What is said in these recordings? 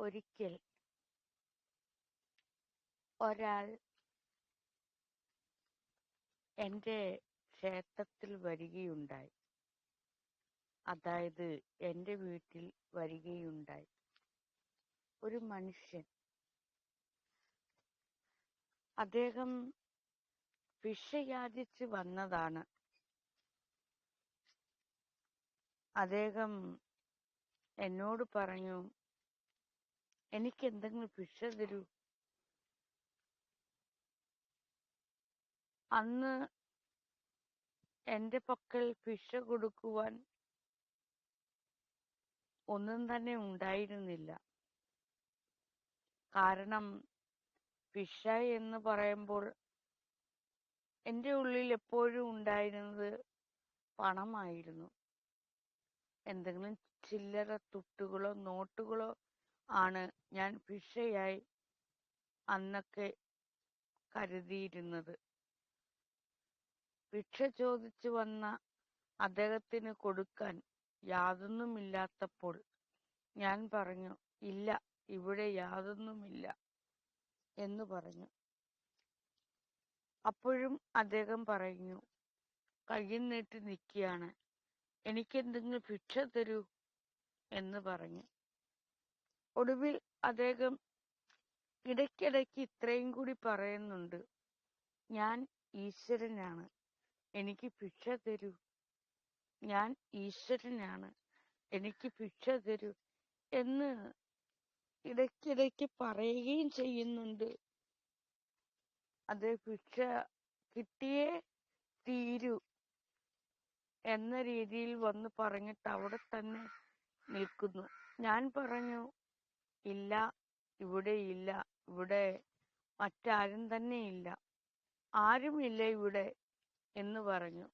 ഒരിക്കൽ ഒരാൾ എന്റെ ക്ഷേത്രത്തിൽ വരികയുണ്ടായി. അതായത് എന്റെ വീട്ടിൽ വരികയുണ്ടായി. ഒരു മനുഷ്യൻ. അദ്ദേഹം ഭിക്ഷയാചിച്ച് വന്നതാണ്. അദ്ദേഹം എന്നോട് പറഞ്ഞു എനിക്ക് എന്തെങ്കിലും ഭിക്ഷ തരൂ? അന്ന് എന്റെ പക്കൽ ഭിക്ഷ കൊടുക്കുവാൻ ഒന്നും തന്നെ ഉണ്ടായിരുന്നില്ല. കാരണം ഭിക്ഷ എന്ന് പറയുമ്പോൾ എന്റെ ഉള്ളിൽ എപ്പോഴും ഉണ്ടായിരുന്നത് പണമായിരുന്നു. എന്തെങ്കിലും ചില്ലറ തുട്ടുകളോ നോട്ടുകളോ ആണ് ഞാൻ ഭിക്ഷയായി അന്നൊക്കെ കരുതിയിരുന്നത്. ഭിക്ഷ ചോദിച്ചു വന്ന അദ്ദേഹത്തിന് കൊടുക്കാൻ യാതൊന്നുമില്ലാത്തപ്പോൾ ഞാൻ പറഞ്ഞു ഇല്ല ഇവിടെ യാതൊന്നുമില്ല എന്ന് പറഞ്ഞു. അപ്പോഴും അദ്ദേഹം പറഞ്ഞു കയ്യിൽ നീട്ടി നിൽക്കുകയാണ്. എനിക്ക് എന്തെങ്കിലും ഭിക്ഷ തരൂ എന്ന് പറഞ്ഞു. ഒടുവിൽ അദ്ദേഹം ഇടയ്ക്കിടയ്ക്ക് ഇത്രയും കൂടി പറയുന്നുണ്ട് ഞാൻ ഈശ്വരനാണ്. എനിക്ക് ഭിക്ഷ തരൂ. ഞാൻ ഈശ്വരനാണ്. എനിക്ക് ഭിക്ഷ തരൂ. എന്ന് ഇടയ്ക്കിടയ്ക്ക് പറയുകയും ചെയ്യുന്നുണ്ട്. അത് ഭിക്ഷ കിട്ടിയേ തീരൂ എന്ന രീതിയിൽ വന്ന് പറഞ്ഞിട്ട് അവിടെ തന്നെ നിൽക്കുന്നു. ഞാൻ പറഞ്ഞു ഇല്ല ഇവിടെ ഇല്ല ഇവിടെ മറ്റാരും തന്നെ ഇല്ല. ഇവിടെ എന്ന് പറഞ്ഞു.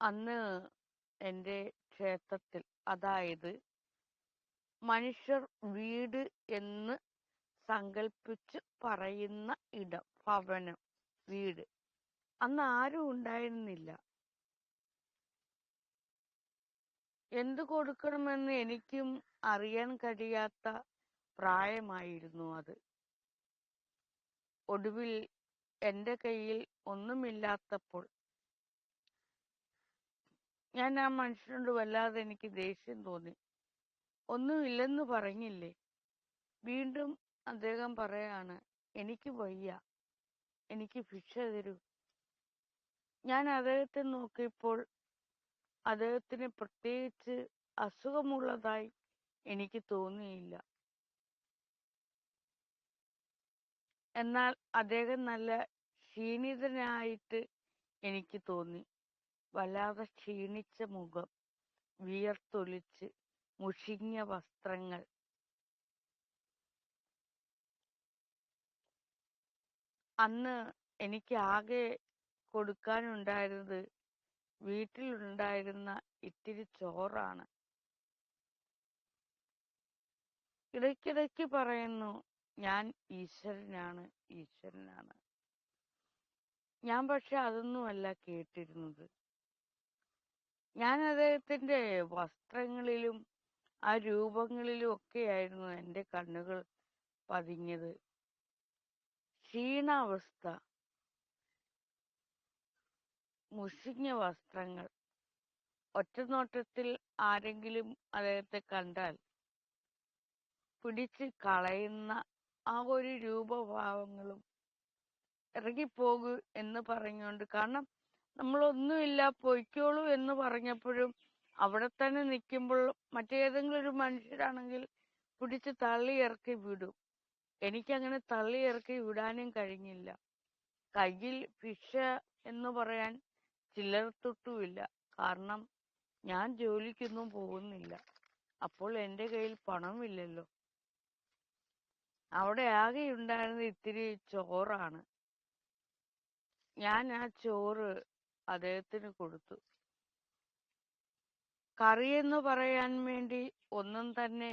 അന്ന് എന്റെ ക്ഷേത്രത്തിൽ അതായത് മനുഷ്യർ വീട് എന്ന് സങ്കൽപ്പിച്ച് പറയുന്ന ഇടം ഭവനം വീട് അന്ന് ആരും ഉണ്ടായിരുന്നില്ല. എന്തു കൊടുക്കണമെന്ന് എനിക്കും അറിയാൻ കഴിയാത്ത പ്രായമായിരുന്നു അത്. ഒടുവിൽ എന്റെ കയ്യിൽ ഒന്നുമില്ലാത്തപ്പോൾ ഞാൻ ആ മനുഷ്യനോട് വല്ലാതെ എനിക്ക് ദേഷ്യം തോന്നി. ഒന്നുമില്ലെന്ന് പറഞ്ഞില്ലേ? വീണ്ടും അദ്ദേഹം പറയാണ് എനിക്ക് വയ്യ. എനിക്ക് ഭിക്ഷ തരൂ. ഞാൻ അദ്ദേഹത്തെ നോക്കിയപ്പോൾ അദ്ദേഹത്തിന് പ്രത്യേകിച്ച് അസുഖമുള്ളതായി എനിക്ക് തോന്നിയില്ല. എന്നാൽ അദ്ദേഹം നല്ല ക്ഷീണിതനായിട്ട് എനിക്ക് തോന്നി. വല്ലാതെ ക്ഷീണിച്ച മുഖം വിയർത്തൊലിച്ച് മുഷിഞ്ഞ വസ്ത്രങ്ങൾ. അന്ന് എനിക്ക് ആകെ കൊടുക്കാനുണ്ടായിരുന്നത് വീട്ടിലുണ്ടായിരുന്ന ഇത്തിരി ചോറാണ്. ഇടയ്ക്കിടയ്ക്ക് പറയുന്നു ഞാൻ ഈശ്വരനാണ് ഈശ്വരനാണ്. ഞാൻ പക്ഷെ അതൊന്നുമല്ല കേട്ടിരുന്നത്. ഞാൻ അദ്ദേഹത്തിന്റെ വസ്ത്രങ്ങളിലും ആ രൂപങ്ങളിലും ഒക്കെയായിരുന്നു എന്റെ കണ്ണുകൾ പതിഞ്ഞത്. ക്ഷീണാവസ്ഥ. മുഷിഞ്ഞ വസ്ത്രങ്ങൾ. ഒറ്റനോട്ടത്തിൽ ആരെങ്കിലും അദ്ദേഹത്തെ കണ്ടാൽ പിടിച്ച് കളയുന്ന ആ ഒരു രൂപഭാവങ്ങളും ഇറങ്ങിപ്പോകൂ എന്ന് പറഞ്ഞുകൊണ്ട്. കാരണം നമ്മളൊന്നുമില്ല പൊയ്ക്കോളൂ എന്ന് പറഞ്ഞപ്പോഴും അവിടെ തന്നെ നിൽക്കുമ്പോൾ മറ്റേതെങ്കിലും ഒരു മനുഷ്യരാണെങ്കിൽ പിടിച്ച് തള്ളി ഇറക്കി വിടും. എനിക്കങ്ങനെ തള്ളി ഇറക്കി വിടാനും കഴിഞ്ഞില്ല. കയ്യിൽ ഭിക്ഷ എന്ന് പറയാൻ ചില്ലറ തൊട്ടുമില്ല. കാരണം ഞാൻ ജോലിക്കൊന്നും പോകുന്നില്ല. അപ്പോൾ എന്റെ കയ്യിൽ പണമില്ലല്ലോ. അവിടെ ആകെ ഉണ്ടായിരുന്ന ഇത്തിരി ചോറാണ്. ഞാൻ ആ ചോറ് അദ്ദേഹത്തിന് കൊടുത്തു. കറി എന്ന് പറയാൻ വേണ്ടി ഒന്നും തന്നെ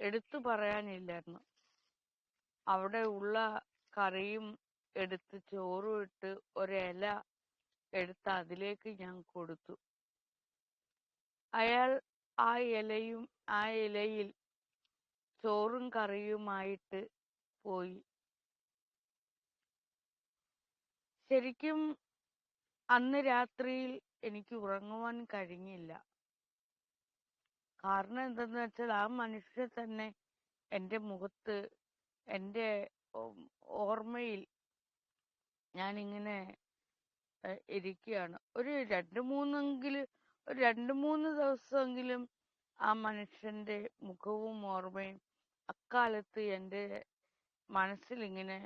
എടുത്തു പറയാനില്ലായിരുന്നു. അവിടെ ഉള്ള കറിയും എടുത്ത് ചോറും ഇട്ട് ഒരില എടുത്ത് അതിലേക്ക് ഞാൻ കൊടുത്തു. അയാൾ ആ ഇലയും ആ ഇലയിൽ ചോറും കറിയുമായിട്ട് പോയി. ശരിക്കും അന്ന് രാത്രിയിൽ എനിക്ക് ഉറങ്ങുവാൻ കഴിഞ്ഞില്ല. കാരണം എന്തെന്ന് വെച്ചാൽ ആ മനുഷ്യ തന്നെ എന്റെ മുഖത്ത് എന്റെ ഓർമ്മയിൽ ഞാൻ ഏഹ്, ഇരിക്കുകയാണ് ഒരു രണ്ട് മൂന്നെങ്കിലും ഒരു രണ്ട് മൂന്ന് ദിവസമെങ്കിലും ആ മനുഷ്യന്റെ മുഖവും ഓർമ്മയും അക്കാലത്ത് എന്റെ മനസ്സിൽ ഇങ്ങനെ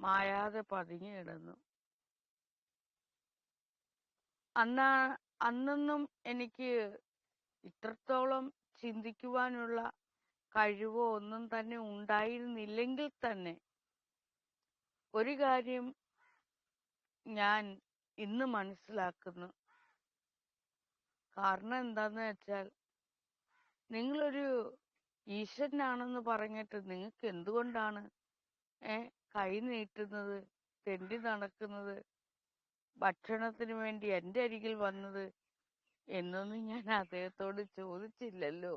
മായാതെ പതിഞ്ഞു കിടന്നു. അന്നാ അന്നൊന്നും എനിക്ക് ഇത്രത്തോളം ചിന്തിക്കുവാനുള്ള കഴിവോ ഒന്നും തന്നെ ഉണ്ടായിരുന്നില്ലെങ്കിൽ തന്നെ ഒരു കാര്യം ഞാൻ ഇന്ന് മനസ്സിലാക്കുന്നു. കാരണം എന്താന്ന് വെച്ചാൽ നിങ്ങളൊരു ഈശ്വരനാണെന്ന് പറഞ്ഞിട്ട് നിങ്ങൾക്ക് എന്തുകൊണ്ടാണ് ഏ കൈ നീട്ടുന്നത് തെണ്ടി നടക്കുന്നത് ഭക്ഷണത്തിന് വേണ്ടി എന്റെ അരികിൽ വന്നത് എന്നൊന്നും ഞാൻ അദ്ദേഹത്തോട് ചോദിച്ചില്ലല്ലോ.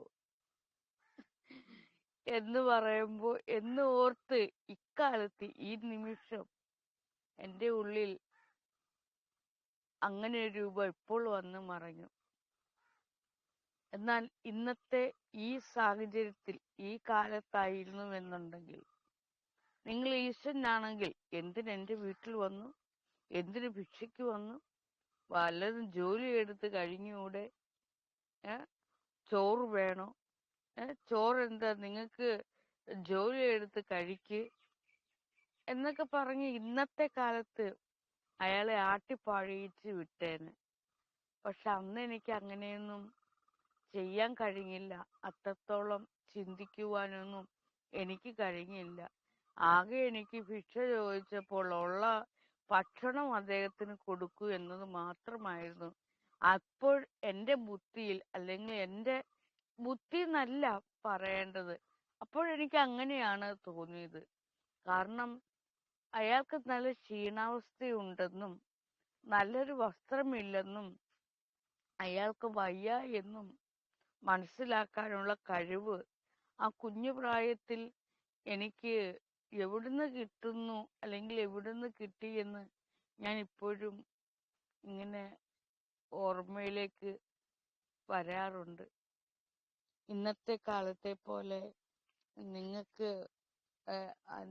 എന്ന് പറയുമ്പോ എന്ന് ഓർത്ത് ഇക്കാലത്ത് ഈ നിമിഷം എന്റെ ഉള്ളിൽ അങ്ങനെ ഒരു രൂപം ഇപ്പോൾ വന്ന് മറഞ്ഞു. എന്നാൽ ഇന്നത്തെ ഈ സാഹചര്യത്തിൽ ഈ കാലത്തായിരുന്നു എന്നുണ്ടെങ്കിൽ നിങ്ങൾ ഈശ്വരനാണെങ്കിൽ എന്തിന് എന്റെ വീട്ടിൽ വന്നു? എന്തിന് ഭിക്ഷയ്ക്ക് വന്നു? വല്ലതും ജോലി എടുത്ത് കഴിഞ്ഞൂടെ? ചോറ് വേണോ? ചോറ് എന്താ നിങ്ങൾക്ക് ജോലി എടുത്ത് കഴിക്ക്? എന്നൊക്കെ പറഞ്ഞ് ഇന്നത്തെ കാലത്ത് അയാളെ ആട്ടിപ്പാഴിച്ച് വിട്ടേന് പക്ഷെ അന്ന് എനിക്ക് അങ്ങനെയൊന്നും ചെയ്യാൻ കഴിഞ്ഞില്ല. അത്രത്തോളം ചിന്തിക്കുവാനൊന്നും എനിക്ക് കഴിഞ്ഞില്ല. ആകെ എനിക്ക് ഭിക്ഷ ചോദിച്ചപ്പോൾ ഉള്ള ഭക്ഷണം അദ്ദേഹത്തിന് കൊടുക്കൂ എന്നത് മാത്രമായിരുന്നു. അപ്പോൾ എന്റെ ബുദ്ധിയിൽ അല്ലെങ്കിൽ എന്റെ ബുദ്ധി എന്നല്ല പറയേണ്ടത് അപ്പോഴെനിക്ക് അങ്ങനെയാണ് തോന്നിയത്. കാരണം അയാൾക്ക് നല്ല ക്ഷീണാവസ്ഥയുണ്ടെന്നും നല്ലൊരു വസ്ത്രമില്ലെന്നും അയാൾക്ക് വയ്യ എന്നും മനസ്സിലാക്കാനുള്ള കഴിവ് ആ കുഞ്ഞു പ്രായത്തിൽ എനിക്ക് എവിടുന്ന് കിട്ടുന്നു അല്ലെങ്കിൽ എവിടുന്ന് കിട്ടിയെന്ന് ഞാൻ ഇപ്പോഴും ഇങ്ങനെ ഓർമ്മയിലേക്ക് വരാറുണ്ട്. ഇന്നത്തെ കാലത്തെ പോലെ നിങ്ങൾക്ക്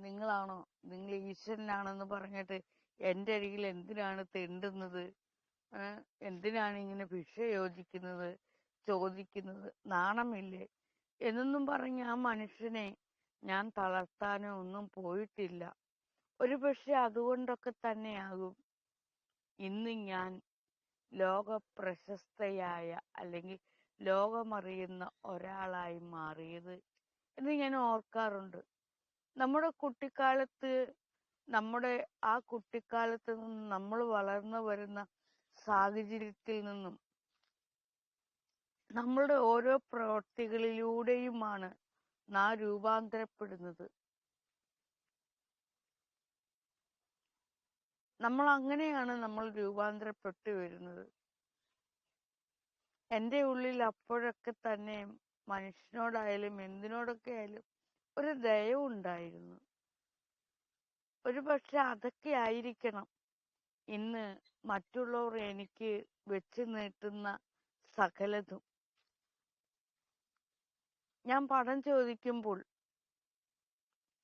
നിങ്ങളാണോ? നിങ്ങൾ ഈശ്വരനാണെന്ന് പറഞ്ഞിട്ട് എന്റെ അരികിൽ എന്തിനാണ് തെണ്ടുന്നത്? എന്തിനാണ് ഇങ്ങനെ ഭിക്ഷ യോജിക്കുന്നത് ചോദിക്കുന്നത്? നാണമില്ലേ? എന്നൊന്നും പറഞ്ഞ് ആ മനുഷ്യനെ ഞാൻ തളർത്താനോ ഒന്നും പോയിട്ടില്ല. ഒരു പക്ഷെ അതുകൊണ്ടൊക്കെ തന്നെയാകും. ഇന്ന് ഞാൻ ലോക പ്രശസ്തയായ അല്ലെങ്കിൽ ലോകമറിയുന്ന ഒരാളായി മാറിയത് എന്ന് ഞാൻ ഓർക്കാറുണ്ട്. നമ്മുടെ കുട്ടിക്കാലത്ത് നമ്മുടെ ആ കുട്ടിക്കാലത്ത് നിന്ന് നമ്മൾ വളർന്നു വരുന്ന സാഹചര്യത്തിൽ നിന്നും നമ്മളുടെ ഓരോ പ്രവർത്തികളിലൂടെയുമാണ് നാം രൂപാന്തരപ്പെടുന്നത്. നമ്മൾ അങ്ങനെയാണ് നമ്മൾ രൂപാന്തരപ്പെട്ടു വരുന്നത്. എന്റെ ഉള്ളിൽ അപ്പോഴൊക്കെ തന്നെ മനുഷ്യനോടായാലും എന്തിനോടൊക്കെ ആയാലും ഒരു ദയ ഉണ്ടായിരുന്നു. ഒരു പക്ഷെ അതൊക്കെ ആയിരിക്കണം. ഇന്ന് മറ്റുള്ളവർ എനിക്ക് വെച്ച് നീട്ടുന്ന സകലതും. ഞാൻ പണം ചോദിക്കുമ്പോൾ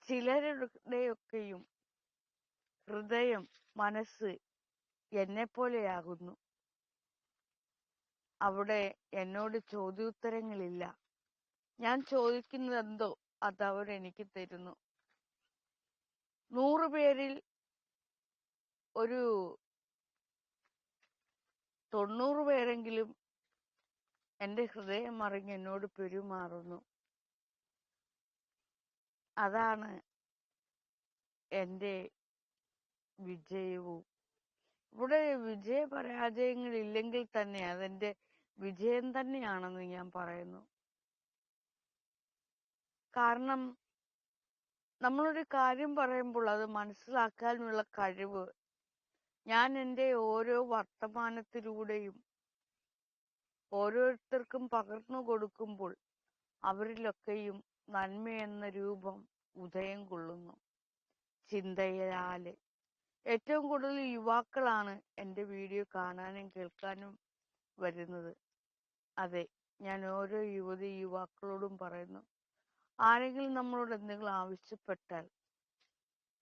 ചിലരുടെയൊക്കെയും ഹൃദയം മനസ്സ് എന്നെ പോലെയാകുന്നു അവിടെ എന്നോട് ചോദ്യോത്തരങ്ങളില്ല. ഞാൻ ചോദിക്കുന്നത് എന്തോ അത് അവർ എനിക്ക് തരുന്നു. നൂറ് പേരിൽ ഒരു തൊണ്ണൂറ് പേരെങ്കിലും എന്റെ ഹൃദയം അറിഞ്ഞ് എന്നോട് പെരുമാറുന്നു. അതാണ് എന്റെ വിജയവും. ഇവിടെ വിജയ പരാജയങ്ങൾ ഇല്ലെങ്കിൽ തന്നെ അതെന്റെ വിജയം തന്നെയാണെന്ന് ഞാൻ പറയുന്നു. കാരണം നമ്മളൊരു കാര്യം പറയുമ്പോൾ അത് മനസ്സിലാക്കാനുള്ള കഴിവ്. ഞാൻ എന്റെ ഓരോ വർത്തമാനത്തിലൂടെയും ഓരോരുത്തർക്കും പകർന്നു കൊടുക്കുമ്പോൾ അവരിലൊക്കെയും എന്ന രൂപം ഉദയം കൊള്ളുന്നു. ചിന്തയാൽ ഏറ്റവും കൂടുതൽ യുവാക്കളാണ് എന്റെ വീഡിയോ കാണാനും കേൾക്കാനും വരുന്നത്. അതെ ഞാൻ ഓരോ യുവതി യുവാക്കളോടും പറയുന്നു. ആരെങ്കിലും നമ്മളോട് എന്തെങ്കിലും ആവശ്യപ്പെട്ടാൽ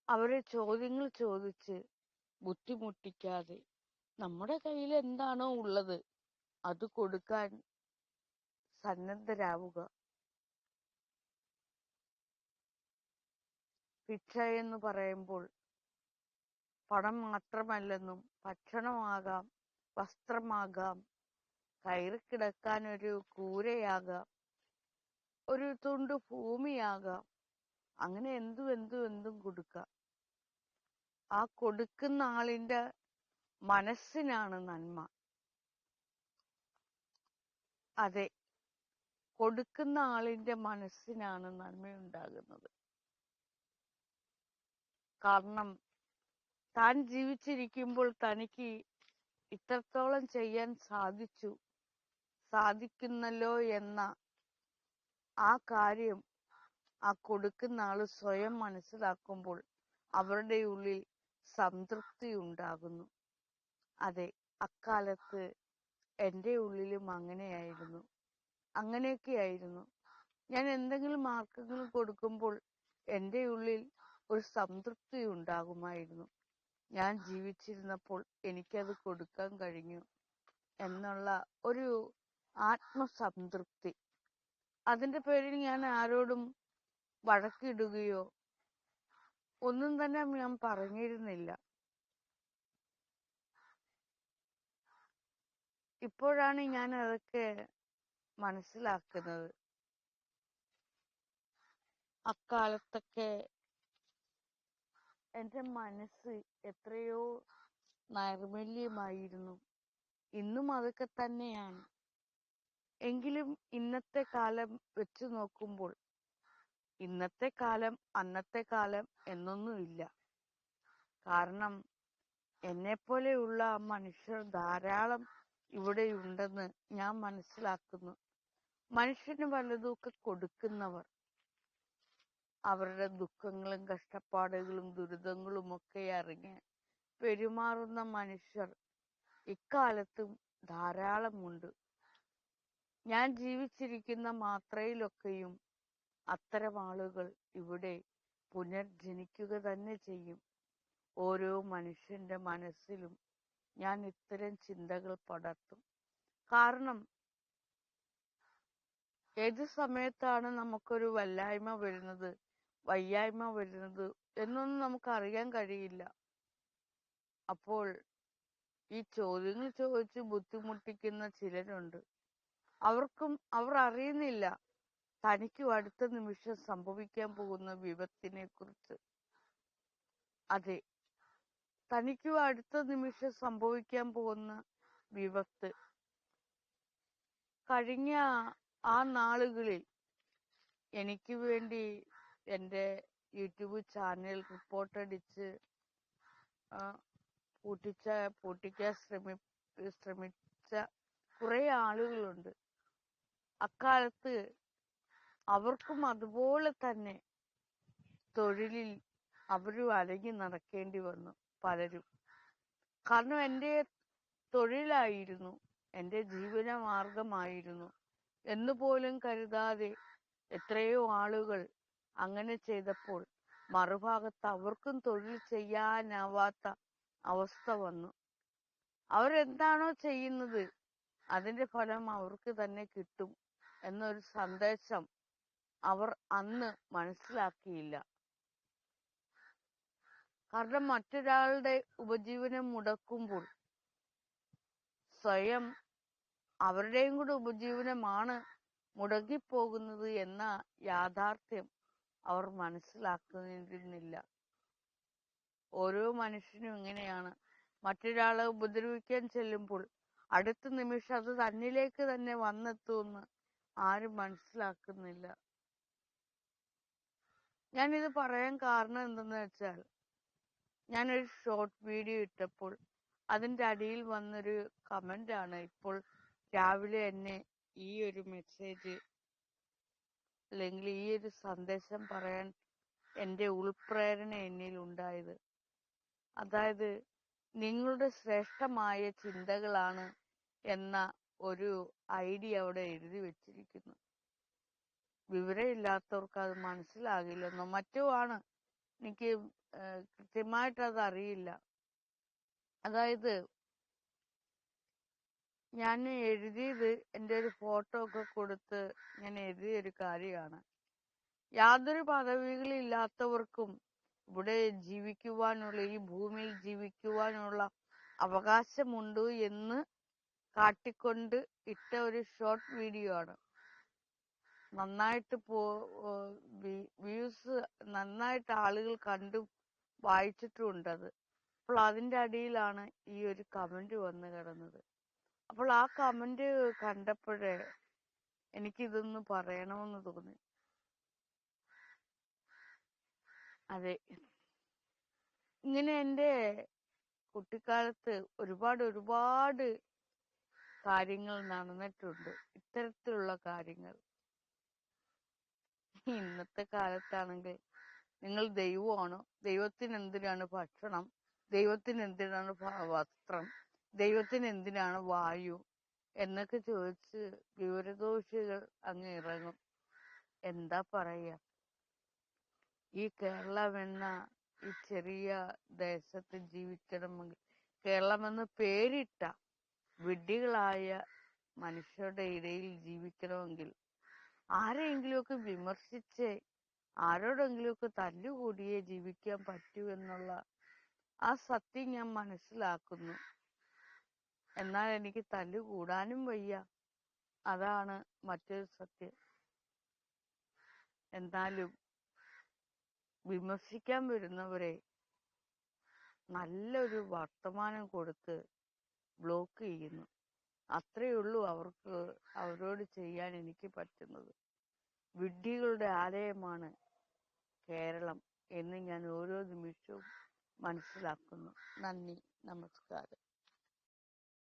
അവരെ ചോദ്യങ്ങൾ ചോദിച്ച് ബുദ്ധിമുട്ടിക്കാതെ നമ്മുടെ കയ്യിൽ എന്താണോ ഉള്ളത് അത് കൊടുക്കാൻ സന്നദ്ധരാവുക. ഭിക്ഷ എന്ന് പറയുമ്പോൾ പണം മാത്രമല്ലെന്നും ഭക്ഷണമാകാം വസ്ത്രമാകാം കയറി കിടക്കാൻ ഒരു കൂരയാകാം ഒരു തുണ്ട് ഭൂമിയാകാം. അങ്ങനെ എന്തും എന്തും എന്തും കൊടുക്കാം. ആ കൊടുക്കുന്ന ആളിന്റെ മനസ്സിനാണ് നന്മ. അതെ കൊടുക്കുന്ന ആളിന്റെ മനസ്സിനാണ് നന്മയുണ്ടാകുന്നത്. കാരണം താൻ ജീവിച്ചിരിക്കുമ്പോൾ തനിക്ക് ഇത്രത്തോളം ചെയ്യാൻ സാധിച്ചു സാധിക്കുന്നല്ലോ എന്ന ആ കാര്യം ആ കൊടുക്കുന്ന ആൾ സ്വയം മനസ്സിലാക്കുമ്പോൾ അവരുടെ ഉള്ളിൽ സംതൃപ്തി ഉണ്ടാകുന്നു. അതെ അക്കാലത്ത് എന്റെ ഉള്ളിലും അങ്ങനെയായിരുന്നു. അങ്ങനെയൊക്കെയായിരുന്നു ഞാൻ എന്തെങ്കിലും മാർക്കുകൾ കൊടുക്കുമ്പോൾ എന്റെ ഉള്ളിൽ ഒരു സംതൃപ്തി ഉണ്ടാകുമായിരുന്നു. ഞാൻ ജീവിച്ചിരുന്നപ്പോൾ എനിക്കത് കൊടുക്കാൻ കഴിഞ്ഞു എന്നുള്ള ഒരു ആത്മസംതൃപ്തി. അതിന്റെ പേരിൽ ഞാൻ ആരോടും വഴക്കിടുകയോ ഒന്നും തന്നെ ഞാൻ പറഞ്ഞിരുന്നില്ല. ഇപ്പോഴാണ് ഞാൻ അതൊക്കെ മനസ്സിലാക്കുന്നത്. അക്കാലത്തൊക്കെ എന്റെ മനസ്സ് എത്രയോ നൈർമല്യമായിരുന്നു. ഇന്നും അതൊക്കെ തന്നെയാണ്. എങ്കിലും ഇന്നത്തെ കാലം വെച്ച് നോക്കുമ്പോൾ ഇന്നത്തെ കാലം അന്നത്തെ കാലം എന്നൊന്നുമില്ല കാരണം എന്നെപ്പോലെയുള്ള മനുഷ്യർ ധാരാളം ഇവിടെയുണ്ടെന്ന് ഞാൻ മനസ്സിലാക്കുന്നു. മനുഷ്യന് വല്ലതുമൊക്കെ കൊടുക്കുന്നവർ അവരുടെ ദുഃഖങ്ങളും കഷ്ടപ്പാടുകളും ദുരിതങ്ങളും ഒക്കെ അറിഞ്ഞ് പെരുമാറുന്ന മനുഷ്യർ ഇക്കാലത്തും ധാരാളമുണ്ട്. ഞാൻ ജീവിച്ചിരിക്കുന്ന മാത്രയിലൊക്കെയും അത്തരം ആളുകൾ ഇവിടെ പുനർജനിക്കുക തന്നെ ചെയ്യും. ഓരോ മനുഷ്യന്റെ മനസ്സിലും ഞാൻ ഇത്തരം ചിന്തകൾ പടർത്തും. കാരണം ഏത് സമയത്താണ് നമുക്കൊരു വല്ലായ്മ വരുന്നത് വയ്യായ്മ വരുന്നത് എന്നൊന്നും നമുക്ക് അറിയാൻ കഴിയില്ല. അപ്പോൾ ഈ ചോദ്യങ്ങൾ ചോദിച്ച് ബുദ്ധിമുട്ടിക്കുന്ന ചിലരുണ്ട്. അവർക്കും അവർ അറിയുന്നില്ല. തനിക്കും അടുത്ത നിമിഷം സംഭവിക്കാൻ പോകുന്ന വിപത്തിനെ കുറിച്ച് അതെ തനിക്കും അടുത്ത നിമിഷം സംഭവിക്കാൻ പോകുന്ന വിപത്ത്. കഴിഞ്ഞ ആ നാളുകളിൽ എനിക്ക് വേണ്ടി എന്റെ യൂട്യൂബ് ചാനൽ റിപ്പോർട്ട് അടിച്ച് പൂട്ടിച്ച പൂട്ടിക്കാൻ ശ്രമി ശ്രമിച്ച കുറെ ആളുകളുണ്ട്. അക്കാലത്ത് അവർക്കും അതുപോലെ തന്നെ തൊഴിലിൽ അവരും അലഞ്ഞു നടക്കേണ്ടി വന്നു പലരും. കാരണം എന്റെ തൊഴിലായിരുന്നു എന്റെ ജീവന മാർഗമായിരുന്നു എന്ന് പോലും കരുതാതെ എത്രയോ ആളുകൾ അങ്ങനെ ചെയ്തപ്പോൾ മറുഭാഗത്ത് അവർക്കും തൊഴിൽ ചെയ്യാനാവാത്ത അവസ്ഥ വന്നു. അവരെന്താണോ ചെയ്യുന്നത് അതിന്റെ ഫലം അവർക്ക് തന്നെ കിട്ടും. എന്നൊരു സന്ദേശം അവർ അന്ന് മനസ്സിലാക്കിയില്ല. കാരണം മറ്റൊരാളുടെ ഉപജീവനം മുടക്കുമ്പോൾ സ്വയം അവരുടെയും കൂടെ ഉപജീവനമാണ് മുടങ്ങിപ്പോകുന്നത് എന്ന യാഥാർത്ഥ്യം അവർ മനസ്സിലാക്കുന്നില്ല ഓരോ മനുഷ്യനും ഇങ്ങനെയാണ്. മറ്റൊരാളെ ഉപദ്രവിക്കാൻ ചെല്ലുമ്പോൾ അടുത്ത നിമിഷം അത് തന്നിലേക്ക് തന്നെ വന്നെത്തുമെന്ന് ആരും മനസ്സിലാക്കുന്നില്ല. ഞാനിത് പറയാൻ കാരണം എന്തെന്ന് വെച്ചാൽ ഞാനൊരു ഷോർട്ട് വീഡിയോ ഇട്ടപ്പോൾ അതിന്റെ അടിയിൽ വന്നൊരു കമന്റ് ആണ് ഇപ്പോൾ രാവിലെ എന്നെ ഈ ഒരു മെസ്സേജ് അല്ലെങ്കിൽ ഈ ഒരു സന്ദേശം പറയാൻ എന്റെ ഉൾപ്രേരണ എന്നിൽ ഉണ്ടായത്. അതായത് നിങ്ങളുടെ ശ്രേഷ്ഠമായ ചിന്തകളാണ് എന്ന ഒരു ഐഡി അവിടെ എഴുതി വെച്ചിരിക്കുന്നു. വിവരമില്ലാത്തവർക്ക് അത് മനസ്സിലാകില്ലെന്നോ മറ്റോ ആണ് എനിക്ക് കൃത്യമായിട്ട് അത് അറിയില്ല. അതായത് ഞാൻ എഴുതിയത് എന്റെ ഒരു ഫോട്ടോ ഒക്കെ കൊടുത്ത് ഞാൻ എഴുതിയ ഒരു കാര്യമാണ്. യാതൊരു പദവികളും ഇല്ലാത്തവർക്കും ഇവിടെ ജീവിക്കുവാനുള്ള ഈ ഭൂമിയിൽ ജീവിക്കുവാനുള്ള അവകാശമുണ്ട് എന്ന് കാട്ടിക്കൊണ്ട് ഇട്ട ഒരു ഷോർട്ട് വീഡിയോ ആണ്. നന്നായിട്ട് പോ വ്യൂസ് നന്നായിട്ട് ആളുകൾ കണ്ടു വായിച്ചിട്ടുമുണ്ട് അത്. അപ്പോൾ അതിന്റെ അടിയിലാണ് ഈ ഒരു കമന്റ് വന്നു കിടന്നത്. അപ്പോൾ ആ കമന്റ് കണ്ടപ്പോഴേ എനിക്കിതൊന്ന് പറയണമെന്ന് തോന്നി. അതെ. ഇങ്ങനെ എന്റെ കുട്ടിക്കാലത്ത് ഒരുപാട് ഒരുപാട് കാര്യങ്ങൾ നടന്നിട്ടുണ്ട്. ഇത്തരത്തിലുള്ള കാര്യങ്ങൾ. ഇന്നത്തെ കാലത്താണെങ്കിൽ നിങ്ങൾ ദൈവമാണോ? ദൈവത്തിന് എന്തിനാണ് ഭക്ഷണം? ദൈവത്തിന് എന്തിനാണ് വസ്ത്രം? ദൈവത്തിന് എന്തിനാണ് വായു? എന്നൊക്കെ ചോദിച്ച് വിവരദോഷികൾ അങ്ങ് ഇറങ്ങും. എന്താ പറയാ ഈ കേരളം എന്ന ഈ ചെറിയ ദേശത്ത് ജീവിക്കണമെങ്കിൽ കേരളമെന്ന് പേരിട്ട വിഡ്ഢികളായ മനുഷ്യരുടെ ഇടയിൽ ജീവിക്കണമെങ്കിൽ ആരെയെങ്കിലുമൊക്കെ വിമർശിച്ച് ആരോടെങ്കിലുമൊക്കെ തല്ലുകൂടിയേ ജീവിക്കാൻ പറ്റൂ എന്നുള്ള ആ സത്യം ഞാൻ മനസ്സിലാക്കുന്നു. എന്നാൽ എനിക്ക് തല്ലുകൂടാനും വയ്യ. അതാണ് മറ്റൊരു സത്യം. എന്നാലും വിമർശിക്കാൻ വരുന്നവരെ നല്ലൊരു വർത്തമാനം കൊടുത്ത് ബ്ലോക്ക് ചെയ്യുന്നു. അത്രയേ ഉള്ളൂ അവർക്ക് അവരോട് ചെയ്യാൻ എനിക്ക് പറ്റുന്നത്. വിഡ്ഢികളുടെ ആലയമാണ് കേരളം എന്ന് ഞാൻ ഓരോ നിമിഷവും മനസ്സിലാക്കുന്നു. നന്ദി നമസ്കാരം.